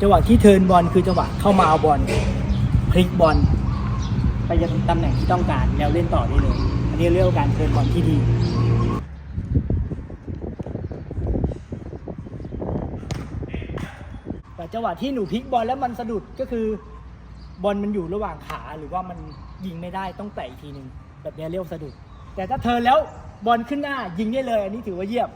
จังหวะที่เทิร์นบอลคือจังหวะเข้ามาเอาบอลพลิกบอลไปยังตำแหน่งที่ต้องการแล้วเล่นต่อได้เลยอันนี้เรียกว่าการเทินบอลที่ดีแต่จังหวะที่หนูพลิกบอลแล้วมันสะดุดก็คือบอลมันอยู่ระหว่างขาหรือว่ามันยิงไม่ได้ต้องแตะอีกทีหนึ่งแบบนี้เรียกว่าสะดุด แต่ถ้าเทินแล้วบอลขึ้นหน้ายิงได้เลย อันนี้ถือว่าเยี่ยม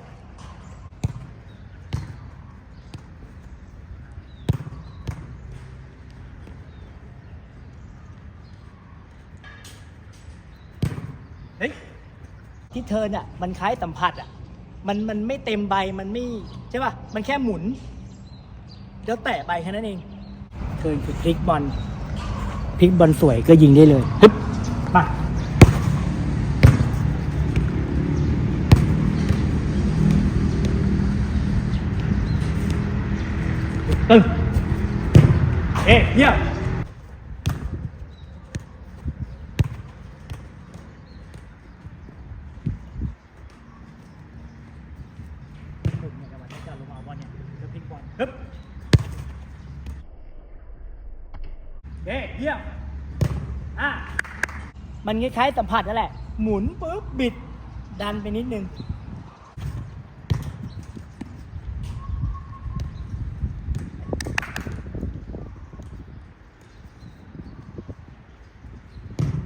ที่เทินอะมันคล้ายสัมผัสอะมันมันไม่เต็มใบมันไม่ใช่ป่ะมันแค่หมุนเดี๋ยวแตะไปแค่นั้นเองเทินคือพลิกบอลพลิกบอลสวยก็ยิงได้เลยฮึบมาตึ้งเอ๊ะเยี่ยมเนี่ยจังหวะที่จะลงมาเอาบอลเนี่ยจะพลิกบอลฮึบ เอ๊ะเยี่ยมอะมันคล้ายๆสัมผัสนั่นแหละ หมุนปุ๊บบิด ดันไปนิดนึง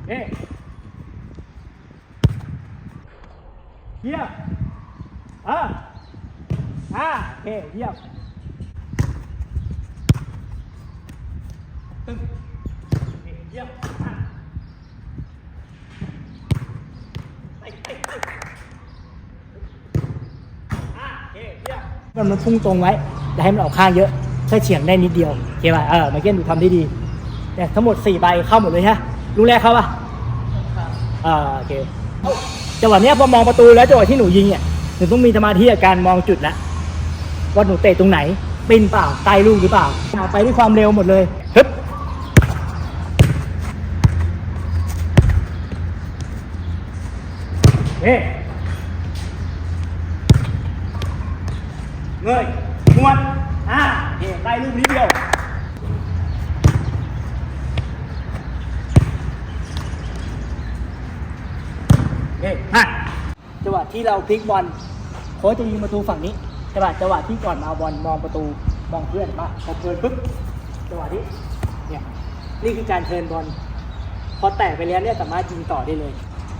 เอ๊ะเยี่ยมอ่าอ่าโอเคเยี่ยมตึ้งโอเคเยี่ย มอ่าไปไปไปอ่าโอเคเยี่ยมมันมันพุ่งตรงไว้อย่าให้มันออกข้างเยอะแค่เฉียงได้นิดเดียวโอเคป่ะเออมาเก้นดูทำได้ดีเนี่ยทั้งหมดสี่ใบเข้าหมดเลยฮะลูกแรกเข้าป่ะอ่าโอเคจังหวะเนี้ยพอมองประตูแล้วจังหวะที่หนูยิงเนี่ยหนูต้องมีสมาธิกับการมองจุดแล้วว่าหนูเตะตรงไหนปินเปล่าไกลลูกหรือเปล่าไปด้วยความเร็วหมดเลยฮึบ เฮ้เงยนวดอ่าเฮ้ไกลลูกนิดเดียวเอ๊ะฮะจังหวะที่เราพลิกบอลโค้ชจะยิงประตูฝั่งนี้จังหวะจังหวะที่ก่อนมาเอาบอลมองประตูมองเพื่อนมาพอเพื่อนปุ๊บจังหวะนี้เนี่ยนี่คือการเทิร์นบอลพอแตะไปแล้วเนี่ยสามารถยิงต่อได้เลย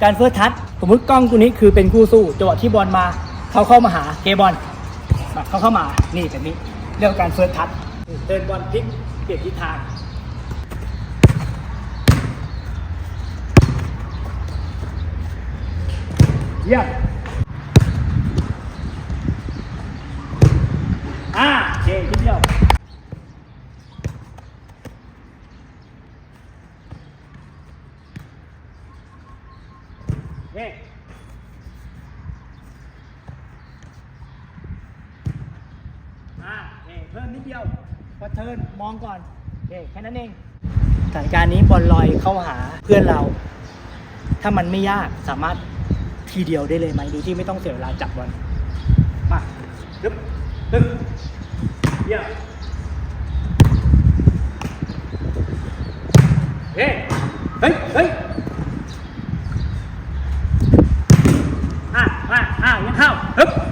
การเฟิร์สทัชสมมติกล้องตัวนี้คือเป็นคู่สู้จังหวะที่บอลมาเขาเข้ามาหาเกบอลมาเขาเข้ามานี่แบบนี้เรียกว่าการเฟิร์สทัชเดินบอลพลิกเปลี่ยนทิศทางเยี่ยมอ่าโอเคทีเดียว เฮ้อ่าโอเคเพิ่มนิดเดียวพอเทิร์นมองก่อนโอเคแค่นั้นเองสถานการณ์นี้บอลลอยเข้าหาเพื่อนเรา ถ้ามันไม่ยากสามารถทีเดียวได้เลยไหมโดยที่ไม่ต้องเสียเวลาจับบอลมาดึ๊บดึ๊บเยี่ยมเฮ้ยเฮ้ยเฮ้ยอะมาอะ ยั